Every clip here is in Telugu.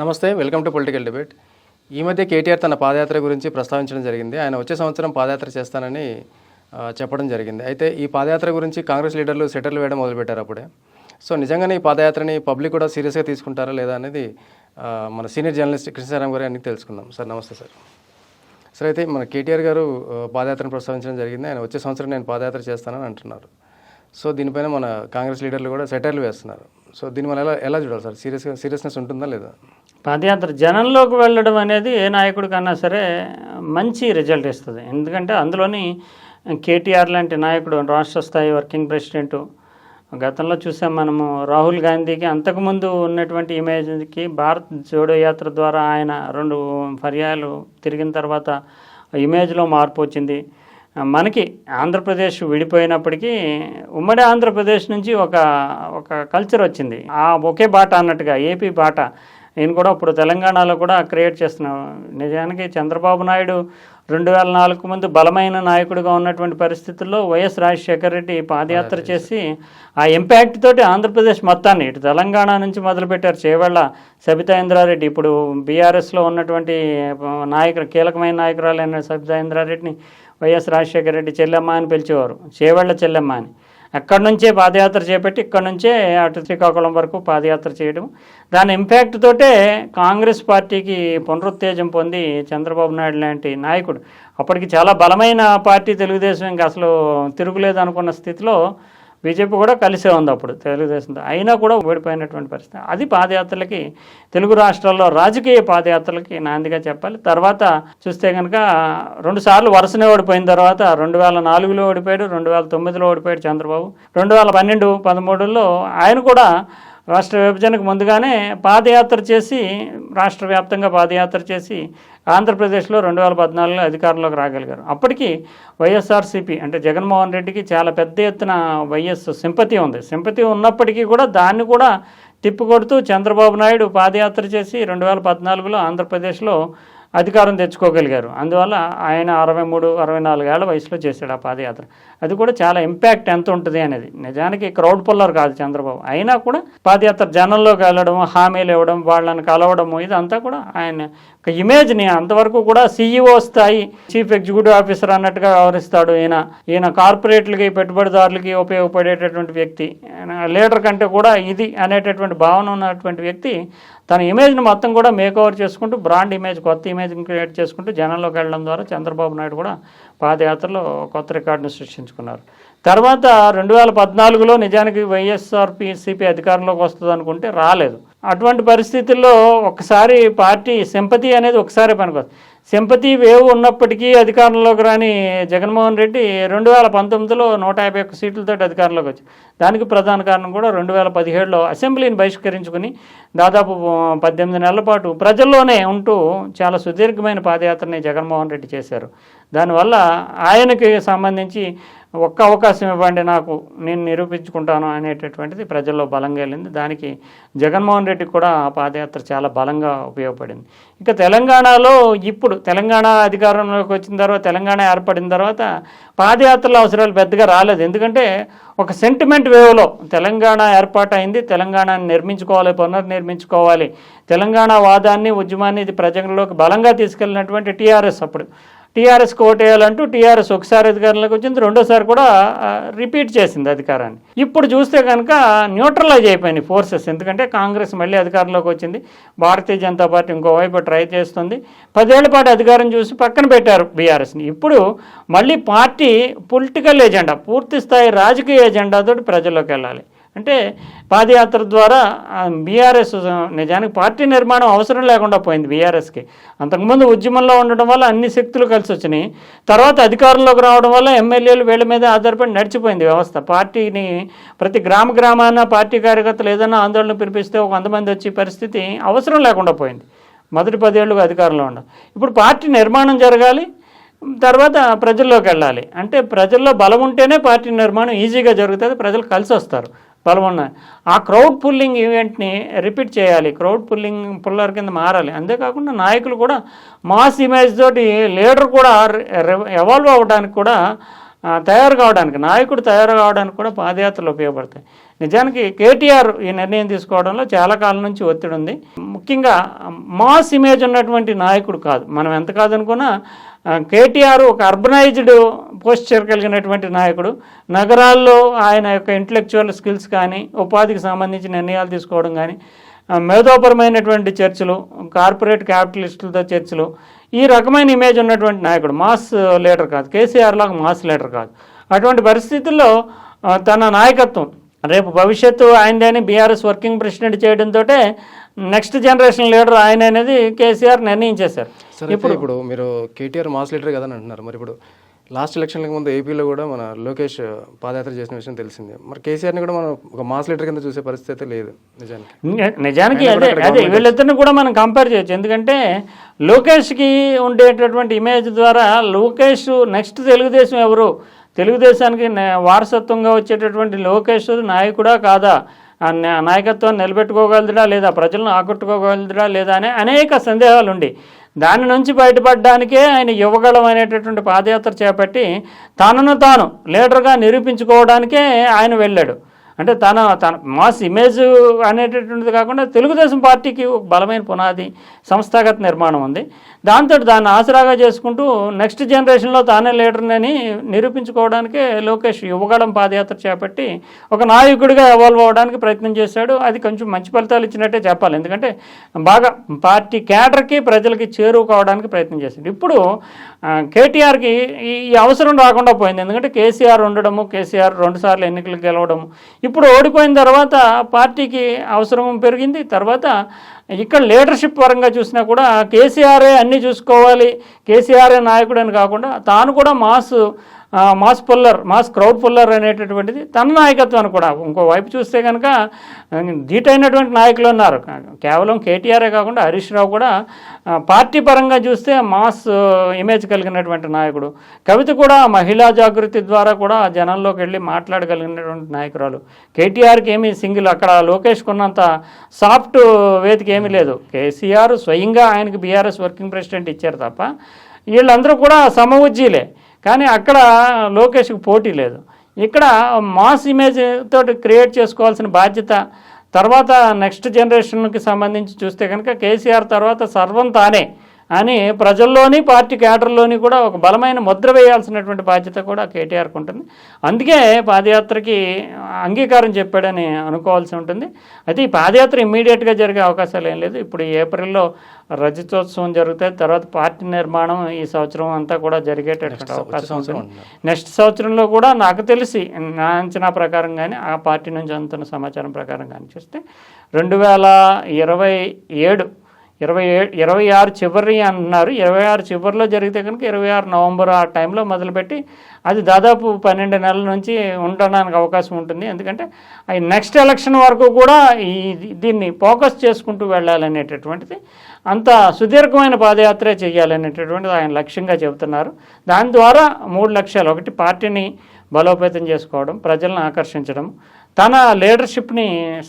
నమస్తే వెల్కమ్ టు పొలిటికల్ డిబేట్. ఈ మధ్య కేటీఆర్ తన పాదయాత్ర గురించి ప్రస్తావించడం జరిగింది. ఆయన వచ్చే సంవత్సరం పాదయాత్ర చేస్తానని చెప్పడం జరిగింది. అయితే ఈ పాదయాత్ర గురించి కాంగ్రెస్ లీడర్లు సెటర్లు వేయడం మొదలుపెట్టారు అప్పుడే. సో నిజంగానే ఈ పాదయాత్రని పబ్లిక్ కూడా సీరియస్గా తీసుకుంటారా లేదా అనేది మన సీనియర్ జర్నలిస్ట్ కృష్ణారాం గారు అన్ని తెలుసుకుందాం. సార్ నమస్తే సార్. సార్ అయితే మన కేటీఆర్ గారు పాదయాత్రను ప్రస్తావించడం జరిగింది. ఆయన వచ్చే సంవత్సరం నేను పాదయాత్ర చేస్తానని అంటున్నారు. సో దీనిపైన మన కాంగ్రెస్ లీడర్లు కూడా సెటైర్లు వేస్తున్నారు. సో దీని మనం ఎలా ఎలా చూడాలి సార్? సీరియస్గా సీరియస్నెస్ ఉంటుందా లేదా? పాదయాత్ర జనంలోకి వెళ్ళడం అనేది ఏ నాయకుడికన్నా సరే మంచి రిజల్ట్ ఇస్తుంది. ఎందుకంటే అందులోని కేటీఆర్ లాంటి నాయకుడు రాష్ట్ర స్థాయి వర్కింగ్ ప్రెసిడెంటు గతంలో చూసాం మనము రాహుల్ గాంధీకి అంతకుముందు ఉన్నటువంటి ఇమేజ్కి భారత్ జోడో యాత్ర ద్వారా ఆయన రెండు పర్యాలు తిరిగిన తర్వాత ఇమేజ్లో మార్పు వచ్చింది. మనకి ఆంధ్రప్రదేశ్ విడిపోయినప్పటికీ ఉమ్మడి ఆంధ్రప్రదేశ్ నుంచి ఒక ఒక కల్చర్ వచ్చింది. ఆ ఒకే బాట అన్నట్టుగా ఏపీ బాట. నేను కూడా ఇప్పుడు తెలంగాణలో కూడా క్రియేట్ చేస్తున్నాం. నిజానికి చంద్రబాబు నాయుడు రెండు వేల నాలుగు ముందు బలమైన నాయకుడిగా ఉన్నటువంటి పరిస్థితుల్లో వైఎస్ రాజశేఖర రెడ్డి పాదయాత్ర చేసి ఆ ఇంపాక్ట్ తోటి ఆంధ్రప్రదేశ్ మొత్తాన్ని ఇటు తెలంగాణ నుంచి మొదలుపెట్టారు చేవెళ్ళ సబితా ఇంద్రారెడ్డి ఇప్పుడు బీఆర్ఎస్లో ఉన్నటువంటి నాయకులు కీలకమైన నాయకురాలైన సబితా ఇంద్రారెడ్డిని వైఎస్ రాజశేఖర రెడ్డి చెల్లెమ్మ అని పిలిచేవారు. చేవెళ్ళ చెల్లెమ్మ అని. అక్కడి నుంచే పాదయాత్ర చేపట్టి ఇక్కడ నుంచే అటు శ్రీకాకుళం వరకు పాదయాత్ర చేయడం. దాని ఇంపాక్ట్ తోటే కాంగ్రెస్ పార్టీకి పునరుత్తేజం పొంది చంద్రబాబు నాయుడు లాంటి నాయకుడు. అప్పటికి చాలా బలమైన పార్టీ తెలుగుదేశం ఇంకా అసలు తిరుగులేదు అనుకున్న స్థితిలో బీజేపీ కూడా కలిసే ఉంది అప్పుడు తెలుగుదేశంతో. అయినా కూడా ఓడిపోయినటువంటి పరిస్థితి. అది పాదయాత్రలకి తెలుగు రాష్ట్రాల్లో రాజకీయ పాదయాత్రలకి నాందిగా చెప్పాలి. తర్వాత చూస్తే కనుక రెండుసార్లు వరుసనే ఓడిపోయిన తర్వాత రెండు వేల నాలుగులో ఓడిపోయాడు రెండు వేల తొమ్మిదిలో ఓడిపోయాడు చంద్రబాబు. రెండు వేల పన్నెండు పదమూడులో ఆయన కూడా రాష్ట్ర విభజనకు ముందుగానే పాదయాత్ర చేసి రాష్ట్ర వ్యాప్తంగా పాదయాత్ర చేసి ఆంధ్రప్రదేశ్లో రెండు వేల పద్నాలుగులో అధికారంలోకి రాగలిగారు. అప్పటికి వైఎస్ఆర్సీపీ అంటే జగన్మోహన్ రెడ్డికి చాలా పెద్ద ఎత్తున వైఎస్ సింపతి ఉంది. సింపతి ఉన్నప్పటికీ కూడా దాన్ని కూడా తిప్పికొడుతూ చంద్రబాబు నాయుడు పాదయాత్ర చేసి రెండు వేల పద్నాలుగులో ఆంధ్రప్రదేశ్లో అధికారం తెచ్చుకోగలిగారు. అందువల్ల ఆయన అరవై మూడు అరవై నాలుగు ఏళ్ళ వయసులో చేశాడు ఆ పాదయాత్ర. అది కూడా చాలా ఇంపాక్ట్ ఎంత ఉంటుంది అనేది. నిజానికి క్రౌడ్ పుల్లర్ కాదు చంద్రబాబు. అయినా కూడా పాదయాత్ర జనంలోకి వెళ్ళడం హామీలు ఇవ్వడం వాళ్ళని కలవడము ఇదంతా కూడా ఆయన ఒక ఇమేజ్ని అంతవరకు కూడా సీఈఓ స్థాయి చీఫ్ ఎగ్జిక్యూటివ్ ఆఫీసర్ అన్నట్టుగా వ్యవహరిస్తాడు. ఈయన ఈయన కార్పొరేట్లకి పెట్టుబడిదారులకి ఉపయోగపడేటటువంటి వ్యక్తి. లీడర్ కంటే కూడా ఇది అనేటటువంటి భావన ఉన్నటువంటి వ్యక్తి తన ఇమేజ్ని మొత్తం కూడా మేకోవర్ చేసుకుంటూ బ్రాండ్ ఇమేజ్ కొత్త ఇమేజ్ క్రియేట్ చేసుకుంటూ జనంలోకి వెళ్ళడం ద్వారా చంద్రబాబు నాయుడు కూడా పాదయాత్రలో కొత్త రికార్డును సృష్టించుకున్నారు. తర్వాత రెండు వేల పద్నాలుగులో నిజానికి వైఎస్ఆర్ సిపి అధికారంలోకి వస్తుంది అనుకుంటే రాలేదు. అటువంటి పరిస్థితుల్లో ఒకసారి పార్టీ సింపతి అనేది ఒకసారి పనికొస్తుంది. సింపతి వేవ్ ఉన్నప్పటికీ అధికారంలోకి రాని జగన్మోహన్ రెడ్డి రెండు వేల పంతొమ్మిదిలో నూట యాభై ఒక్క సీట్లతో అధికారంలోకి వచ్చారు దానికి ప్రధాన కారణం కూడా రెండు వేల పదిహేడులో అసెంబ్లీని బహిష్కరించుకుని దాదాపు పద్దెనిమిది నెలల పాటు ప్రజల్లోనే ఉంటూ చాలా సుదీర్ఘమైన పాదయాత్రని జగన్మోహన్ రెడ్డి చేశారు. దానివల్ల ఆయనకి సంబంధించి ఒక్క అవకాశం ఇవ్వండి నాకు నేను నిరూపించుకుంటాను అనేటటువంటిది ప్రజల్లో బలంగా వెళ్ళింది. దానికి జగన్మోహన్ రెడ్డి కూడా ఆ పాదయాత్ర చాలా బలంగా ఉపయోగపడింది. ఇక తెలంగాణలో ఇప్పుడు తెలంగాణ అధికారంలోకి వచ్చిన తర్వాత తెలంగాణ ఏర్పడిన తర్వాత పాదయాత్రల అవసరాలు పెద్దగా రాలేదు. ఎందుకంటే ఒక సెంటిమెంట్ వేవ్లో తెలంగాణ ఏర్పాటు అయింది తెలంగాణని నిర్మించుకోవాలి పునర్నిర్మించుకోవాలి. తెలంగాణ వాదాన్ని ఉద్యమాన్ని ఇది ప్రజల్లోకి బలంగా తీసుకెళ్ళినటువంటి టీఆర్ఎస్ అప్పుడు. టీఆర్ఎస్కి ఓటేయాలంటూ టీఆర్ఎస్ ఒకసారి అధికారంలోకి వచ్చింది రెండోసారి కూడా రిపీట్ చేసింది అధికారాన్ని. ఇప్పుడు చూస్తే కనుక న్యూట్రలైజ్ అయిపోయినాయి ఫోర్సెస్. ఎందుకంటే కాంగ్రెస్ మళ్ళీ అధికారంలోకి వచ్చింది. భారతీయ జనతా పార్టీ ఇంకోవైపు ట్రై చేస్తుంది. పదేళ్ళ పాటు అధికారం చూసి పక్కన పెట్టారు బీఆర్ఎస్ని. ఇప్పుడు మళ్ళీ పార్టీ పొలిటికల్ ఎజెండా పూర్తి స్థాయి రాజకీయ ఎజెండాతో ప్రజల్లోకి వెళ్ళాలి. అంటే పాదయాత్ర ద్వారా బీఆర్ఎస్ నిజానికి పార్టీ నిర్మాణం అవసరం లేకుండా పోయింది బీఆర్ఎస్కి. అంతకుముందు ఉద్యమంలో ఉండడం వల్ల అన్ని శక్తులు కలిసి వచ్చినాయి తర్వాత అధికారంలోకి రావడం వల్ల ఎమ్మెల్యేలు వీళ్ళ మీద ఆధారపడి నడిచిపోయింది వ్యవస్థ. పార్టీని ప్రతి గ్రామ గ్రామాన పార్టీ కార్యకర్తలు ఏదైనా ఆందోళన పిలిపిస్తే ఒక వంద మంది వచ్చే పరిస్థితి అవసరం లేకుండా పోయింది. మొదటి పదేళ్ళుగా అధికారంలో ఉండడం. ఇప్పుడు పార్టీ నిర్మాణం జరగాలి తర్వాత ప్రజల్లోకి వెళ్ళాలి. అంటే ప్రజల్లో బలం ఉంటేనే పార్టీ నిర్మాణం ఈజీగా జరుగుతుంది ప్రజలు కలిసి వస్తారు బలమున్నాయి ఆ క్రౌడ్ పుల్లింగ్ ఈవెంట్ని రిపీట్ చేయాలి. క్రౌడ్ పుల్లింగ్ పుల్లర్ కింద మారాలి. అంతేకాకుండా నాయకులు కూడా మాస్ ఇమేజ్ తోటి లీడర్ కూడా ఎవాల్వ్ అవ్వడానికి కూడా తయారు కావడానికి నాయకుడు తయారు కావడానికి కూడా పాదయాత్రలు ఉపయోగపడతాయి. నిజానికి కేటీఆర్ ఈ నిర్ణయం తీసుకోవడంలో చాలా కాలం నుంచి ఒత్తిడి ఉంది. ముఖ్యంగా మాస్ ఇమేజ్ ఉన్నటువంటి నాయకుడు కాదు. మనం ఎంత కాదనుకున్నా కేటీఆర్ ఒక అర్బనైజ్డ్ పోస్చర్ కలిగినటువంటి నాయకుడు. నగరాల్లో ఆయన యొక్క ఇంటలెక్చువల్ స్కిల్స్ కానీ ఉపాధికి సంబంధించిన నిర్ణయాలు తీసుకోవడం కానీ మేధోపరమైనటువంటి చర్చలు కార్పొరేట్ క్యాపిటలిస్టులతో చర్చలు ఈ రకమైన ఇమేజ్ ఉన్నటువంటి నాయకుడు. మాస్ లీడర్ కాదు. కేసీఆర్ లాగా మాస్ లీడర్ కాదు. అటువంటి పరిస్థితుల్లో తన నాయకత్వం రేపు భవిష్యత్తు ఆయనదేని బీఆర్ఎస్ వర్కింగ్ ప్రెసిడెంట్ చేయడంతో నెక్స్ట్ జనరేషన్ లీడర్ ఆయన అనేది కేసీఆర్ నిర్ణయించేశారు. సరే ఇప్పుడు ఇప్పుడు మీరు కేటీఆర్ మాస్ లీడర్ కదా అని అంటున్నారు. మరి ఇప్పుడు లాస్ట్ ఎలక్షన్లకు ముందు ఏపీలో కూడా మన లోకేష్ పాదయాత్ర చేసిన విషయం తెలిసిందే. మరి కేసీఆర్ని కూడా మనం ఒక మాస్ లీడర్ కింద చూసే పరిస్థితి లేదు నిజానికి. నిజానికి అదే అదే వీళ్ళిద్దరిని కూడా మనం కంపేర్ చేయొచ్చు. ఎందుకంటే లోకేష్కి ఉండేటటువంటి ఇమేజ్ ద్వారా లోకేష్ నెక్స్ట్ తెలుగుదేశం ఎవరు? తెలుగుదేశానికి నే- వారసత్వంగా వచ్చేటటువంటి లోకేష్ నాయకుడా కాదా? నాయకత్వం నాయకత్వాన్ని నిలబెట్టుకోగలదురా లేదా? ప్రజలను ఆకట్టుకోగలదురా లేదా? అనే అనేక సందేహాలు ఉండి దాని నుంచి బయటపడడానికే ఆయన యువగళం అనేటటువంటి పాదయాత్ర చేపట్టి తనను తాను లీడర్గా నిరూపించుకోవడానికే ఆయన వెళ్ళాడు. అంటే తన తన మాస్ ఇమేజ్ అనేటటువంటిది కాకుండా తెలుగుదేశం పార్టీకి ఒక బలమైన పునాది సంస్థాగత నిర్మాణం ఉంది. దాంతో దాన్ని ఆసరాగా చేసుకుంటూ నెక్స్ట్ జనరేషన్లో తానే లీడర్నని నిరూపించుకోవడానికే లోకేష్ యువగళం పాదయాత్ర చేపట్టి ఒక నాయకుడిగా ఎవాల్వ్ అవ్వడానికి ప్రయత్నం చేశాడు. అది కొంచెం మంచి ఫలితాలు ఇచ్చినట్టే చెప్పాలి. ఎందుకంటే బాగా పార్టీ క్యాడర్కి ప్రజలకి చేరువ కావడానికి ప్రయత్నం చేశాడు. ఇప్పుడు కేటీఆర్కి ఈ ఈ అవసరం రాకుండా పోయింది. ఎందుకంటే కేసీఆర్ ఉండడము కేసీఆర్ రెండుసార్లు ఎన్నికలు గెలవడము ఇప్పుడు ఓడిపోయిన తర్వాత పార్టీకి అవసరం పెరిగింది. తర్వాత ఇక్కడ లీడర్షిప్ పరంగా చూసినా కూడా కేసీఆరే అన్నీ చూసుకోవాలి. కేసీఆరే నాయకుడు అని కాకుండా తాను కూడా mass mass puller mass crowd puller అనేటటువంటిది తన నాయకత్వాన్ని కూడా. ఇంకో వైపు చూస్తే కనుక ధీటైనటువంటి నాయకులు ఉన్నారు. కేవలం కేటీఆరే కాకుండా హరీష్ రావు కూడా పార్టీ పరంగా చూస్తే మాస్ ఇమేజ్ కలిగినటువంటి నాయకుడు. కవిత కూడా మహిళా జాగృతి ద్వారా కూడా జనంలోకి వెళ్ళి మాట్లాడగలిగినటువంటి నాయకురాలు. కేటీఆర్కి ఏమీ సింగిల్ అక్కడ లోకేష్ కొన్నంత సాఫ్ట్ వేదిక ఏమీ లేదు. కేసీఆర్ స్వయంగా ఆయనకి బీఆర్ఎస్ వర్కింగ్ ప్రెసిడెంట్ ఇచ్చారు తప్ప వీళ్ళందరూ కూడా సమవుజ్జీలే. కానీ అక్కడ లోకేష్కి పోటీ లేదు. ఇక్కడ మాస్ ఇమేజ్ తోటి క్రియేట్ చేసుకోవాల్సిన బాధ్యత తర్వాత నెక్స్ట్ జనరేషన్కి సంబంధించి చూస్తే కనుక కేసీఆర్ తర్వాత సర్వం తానే. అని ప్రజల్లోని పార్టీ క్యాడర్లోని కూడా ఒక బలమైన ముద్ర వేయాల్సినటువంటి బాధ్యత కూడా కేటీఆర్కి ఉంటుంది. అందుకే పాదయాత్రకి అంగీకారం చెప్పాడని అనుకోవాల్సి ఉంటుంది. అయితే ఈ పాదయాత్ర ఇమ్మీడియట్గా జరిగే అవకాశాలు ఏం లేదు. ఇప్పుడు ఏప్రిల్లో రజతోత్సవం జరుగుతుంది తర్వాత పార్టీ నిర్మాణం ఈ సంవత్సరం అంతా కూడా జరిగేటటువంటి అవకాశం ఉంటుంది. నెక్స్ట్ సంవత్సరంలో కూడా నాకు తెలిసి నా అంచనా ప్రకారం కానీ ఆ పార్టీ నుంచి అందుతున్న సమాచారం ప్రకారం కానీ చూస్తే రెండు వేల ఇరవై ఏడు ఇరవై ఏ ఇరవై ఆరు చివరి అంటున్నారు ఇరవై ఆరు చివరిలో జరిగితే కనుక ఇరవై ఆరు నవంబర్ ఆ టైంలో మొదలుపెట్టి అది దాదాపు పన్నెండు నెలల నుంచి ఉండడానికి అవకాశం ఉంటుంది. ఎందుకంటే అవి నెక్స్ట్ ఎలక్షన్ వరకు కూడా ఈ దీన్ని ఫోకస్ చేసుకుంటూ వెళ్ళాలనేటటువంటిది అంత సుదీర్ఘమైన పాదయాత్ర చేయాలనేటటువంటిది ఆయన లక్ష్యంగా చెబుతున్నారు. దాని ద్వారా మూడు లక్ష్యాలు. ఒకటి పార్టీని బలోపేతం చేసుకోవడం ప్రజలను ఆకర్షించడం తన లీడర్షిప్ని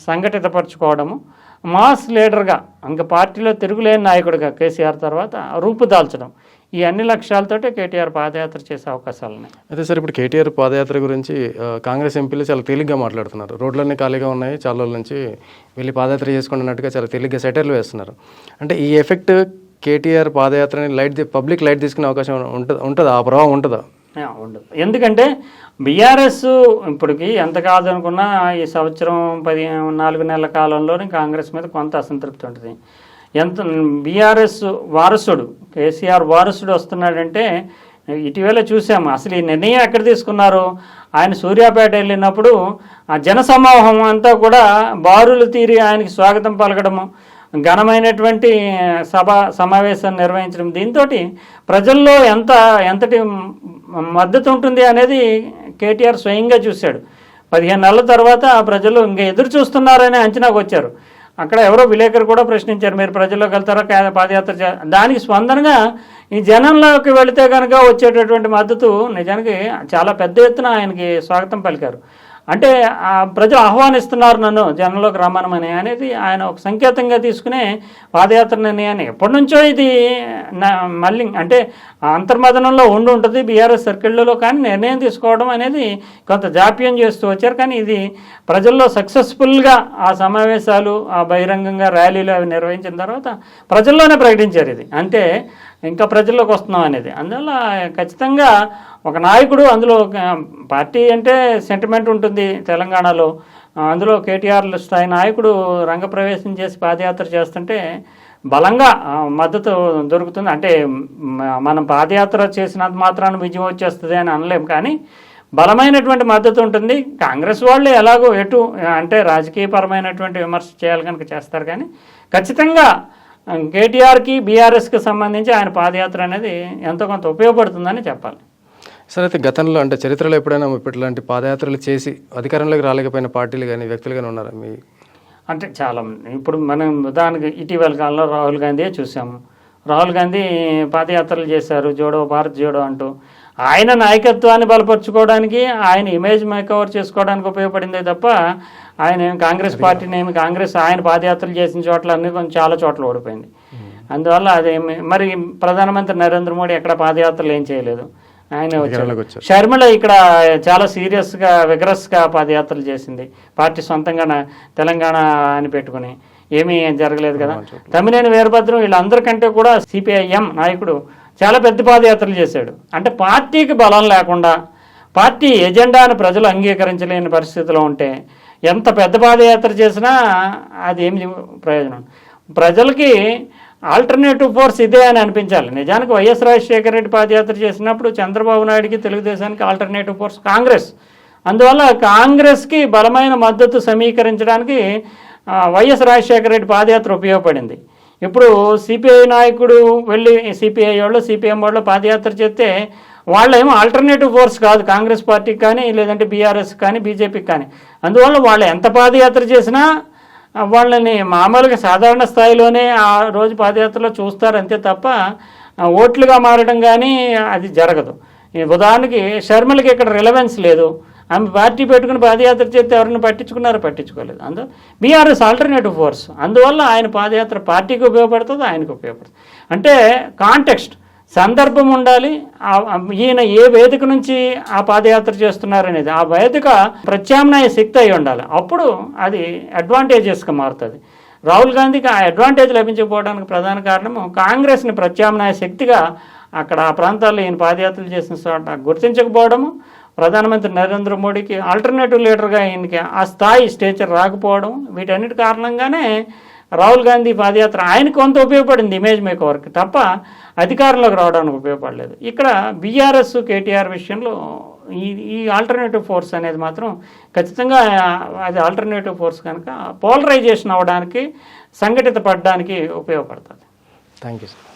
సంఘటితపరచుకోవడము మాస్ లీడర్గా ఇంకా పార్టీలో తిరుగులేని నాయకుడిగా కేసీఆర్ తర్వాత రూపుదాల్చడం ఈ అన్ని లక్ష్యాలతోటే కేటీఆర్ పాదయాత్ర చేసే అవకాశాలు ఉన్నాయి అయితే సార్ ఇప్పుడు కేటీఆర్ పాదయాత్ర గురించి కాంగ్రెస్ ఎంపీలు చాలా తేలిగ్గా మాట్లాడుతున్నారు. రోడ్లన్నీ ఖాళీగా ఉన్నాయి చాలా రోజుల నుంచి వెళ్ళి పాదయాత్ర చేసుకుంటున్నట్టుగా చాలా తేలిగ్గా సెటర్లు వేస్తున్నారు. అంటే ఈ ఎఫెక్ట్ కేటీఆర్ పాదయాత్రని లైట్ పబ్లిక్ లైట్ తీసుకునే అవకాశం ఉంటుంది ఉంటుందా? ఆ ప్రభావం ఉంటుందా? ఉండదు. ఎందుకంటే బీఆర్ఎస్ ఇప్పటికి ఎంత కాదనుకున్నా ఈ సంవత్సరం పది నాలుగు నెలల కాలంలోనే కాంగ్రెస్ మీద కొంత అసంతృప్తి ఉంటుంది. ఎంత బీఆర్ఎస్ వారసుడు కేసీఆర్ వారసుడు వస్తున్నాడంటే ఇటీవల చూసాము అసలు ఈ నిర్ణయం ఎక్కడ తీసుకున్నారు? ఆయన సూర్యాపేట వెళ్ళినప్పుడు ఆ జనసమూహం అంతా కూడా బారులు తీరి ఆయనకి స్వాగతం పలకడము. ఘనమైనటువంటి సభ సమావేశం నిర్వహించడం. దీంతో ప్రజల్లో ఎంత ఎంతటి మద్దతు ఉంటుంది అనేది కేటీఆర్ స్వయంగా చూశాడు. పదిహేను నెలల తర్వాత ప్రజలు ఇంకా ఎదురు చూస్తున్నారనే అంచనాకు వచ్చారు. అక్కడ ఎవరో విలేకరు కూడా ప్రశ్నించారు మీరు ప్రజల్లోకి వెళ్తారా? పాదయాత్ర దానికి స్పందనగా ఈ జనంలోకి వెళితే కనుక వచ్చేటటువంటి మద్దతు నిజానికి చాలా పెద్ద ఎత్తున ఆయనకి స్వాగతం పలికారు. అంటే ప్రజలు ఆహ్వానిస్తున్నారు నన్ను జనంలోకి రమ్మనమని అనేది ఆయన ఒక సంకేతంగా తీసుకునే పాదయాత్ర నిర్ణయాన్ని. ఎప్పటి నుంచో ఇది మళ్ళీ అంటే అంతర్మదనంలో ఉండి ఉంటుంది బీఆర్ఎస్ సర్కిళ్ళలో కానీ నిర్ణయం తీసుకోవడం అనేది కొంత జాప్యం చేస్తూ వచ్చారు. కానీ ఇది ప్రజల్లో సక్సెస్ఫుల్గా ఆ సమావేశాలు ఆ బహిరంగంగా ర్యాలీలు అవి నిర్వహించిన తర్వాత ప్రజల్లోనే ప్రకటించారు ఇది. అంటే ఇంకా ప్రజల్లోకి వస్తున్నాం అనేది. అందువల్ల ఖచ్చితంగా ఒక నాయకుడు అందులో పార్టీ అంటే సెంటిమెంట్ ఉంటుంది తెలంగాణలో. అందులో కేటీఆర్ స్థాయి నాయకుడు రంగప్రవేశం చేసి పాదయాత్ర చేస్తుంటే బలంగా మద్దతు దొరుకుతుంది. అంటే మనం పాదయాత్ర చేసినంత మాత్రాన విజయం వచ్చేస్తుంది అని అనలేం. కానీ బలమైనటువంటి మద్దతు ఉంటుంది. కాంగ్రెస్ వాళ్ళు ఎలాగో ఎటు అంటే రాజకీయపరమైనటువంటి విమర్శ చేయాలి కనుక చేస్తారు. కానీ ఖచ్చితంగా కేటీఆర్కి బీఆర్ఎస్కి సంబంధించి ఆయన పాదయాత్ర అనేది ఎంతో కొంత ఉపయోగపడుతుందని చెప్పాలి. సరే అయితే గతంలో అంటే చరిత్రలో ఎప్పుడైనా ఇట్లాంటి పాదయాత్రలు చేసి అధికారంలోకి రాలేకపోయిన పార్టీలు కానీ వ్యక్తులు కానీ ఉన్నారా మీ? అంటే చాలా. ఇప్పుడు మనం ఉదాహరణకి ఇటీవల కాలంలో రాహుల్ గాంధీ చూసాము. రాహుల్ గాంధీ పాదయాత్రలు చేశారు జోడో భారత్ జోడో అంటూ. ఆయన నాయకత్వాన్ని బలపరుచుకోవడానికి ఆయన ఇమేజ్ మేకవర్ చేసుకోవడానికి ఉపయోగపడిందే తప్ప ఆయన ఏం కాంగ్రెస్ పార్టీని ఏమి కాంగ్రెస్ ఆయన పాదయాత్రలు చేసిన చోట్ల అన్ని కొంచెం చాలా చోట్ల ఓడిపోయింది. అందువల్ల అదేమి మరి ప్రధానమంత్రి నరేంద్ర మోడీ ఎక్కడ పాదయాత్రలు ఏం చేయలేదు. ఆయన వచ్చారు షర్మిల ఇక్కడ చాలా సీరియస్గా విగ్రస్గా పాదయాత్రలు చేసింది. పార్టీ సొంతంగా తెలంగాణ అని పెట్టుకుని. ఏమీ జరగలేదు కదా. తమ్మినేని వీరభద్రం వీళ్ళందరికంటే కూడా సిపిఐఎం నాయకుడు చాలా పెద్ద పాదయాత్రలు చేశాడు. అంటే పార్టీకి బలం లేకుండా పార్టీ ఎజెండాను ప్రజలు అంగీకరించలేని పరిస్థితిలో ఉంటే ఎంత పెద్ద పాదయాత్ర చేసినా అది ఏమి ప్రయోజనం. ప్రజలకి ఆల్టర్నేటివ్ ఫోర్స్ ఇదే అని అనిపించాలి. నిజానికి వైఎస్ రాజశేఖర రెడ్డి పాదయాత్ర చేసినప్పుడు చంద్రబాబు నాయుడుకి తెలుగుదేశానికి ఆల్టర్నేటివ్ ఫోర్స్ కాంగ్రెస్. అందువల్ల కాంగ్రెస్కి బలమైన మద్దతు సమీకరించడానికి వైఎస్ రాజశేఖర రెడ్డి పాదయాత్ర ఉపయోగపడింది. ఇప్పుడు సిపిఐ నాయకుడు వెళ్ళి సిపిఐ వాళ్ళు సిపిఎం వాళ్ళు పాదయాత్ర చేస్తే వాళ్ళేమో ఆల్టర్నేటివ్ ఫోర్స్ కాదు కాంగ్రెస్ పార్టీకి కానీ లేదంటే బీఆర్ఎస్ కానీ బీజేపీకి కానీ. అందువల్ల వాళ్ళు ఎంత పాదయాత్ర చేసినా వాళ్ళని మామూలుగా సాధారణ స్థాయిలోనే ఆ రోజు పాదయాత్రలో చూస్తారు అంతే తప్ప ఓట్లుగా మారడం కానీ అది జరగదు. ఉదాహరణకి షర్మిలకి ఇక్కడ రిలవెన్స్ లేదు. ఆమె పార్టీ పెట్టుకుని పాదయాత్ర చేస్తే ఎవరిని పట్టించుకున్నారో పట్టించుకోలేదు. అందు బీఆర్ఎస్ ఆల్టర్నేటివ్ ఫోర్స్. అందువల్ల ఆయన పాదయాత్ర పార్టీకి ఉపయోగపడుతుంది ఆయనకు ఉపయోగపడుతుంది. అంటే కాంటెక్స్ట్. సందర్భం ఉండాలి. ఈయన ఏ వేదిక నుంచి ఆ పాదయాత్ర చేస్తున్నారనేది. ఆ వేదిక ప్రత్యామ్నాయ శక్తి అయి ఉండాలి. అప్పుడు అది అడ్వాంటేజెస్గా మారుతుంది. రాహుల్ గాంధీకి ఆ అడ్వాంటేజ్ లభించకపోవడానికి ప్రధాన కారణము కాంగ్రెస్ని ప్రత్యామ్నాయ శక్తిగా అక్కడ ఆ ప్రాంతాల్లో ఈయన పాదయాత్రలు చేసిన చోట గుర్తించకపోవడము. ప్రధానమంత్రి నరేంద్ర మోడీకి ఆల్టర్నేటివ్ లీడర్గా ఆయనకి ఆ స్థాయి స్టేచర్ రాకపోవడం వీటన్నిటి కారణంగానే రాహుల్ గాంధీ పాదయాత్ర ఆయనకు కొంత ఉపయోగపడింది ఇమేజ్ మేకవర్కి తప్ప అధికారంలోకి రావడానికి ఉపయోగపడలేదు. ఇక్కడ బీఆర్ఎస్ కేటీఆర్ విషయంలో ఈ ఈ ఆల్టర్నేటివ్ ఫోర్స్ అనేది మాత్రం ఖచ్చితంగా అది ఆల్టర్నేటివ్ ఫోర్స్ కనుక పోలరైజేషన్ అవ్వడానికి సంఘటిత పడడానికి ఉపయోగపడుతుంది. Thank you sir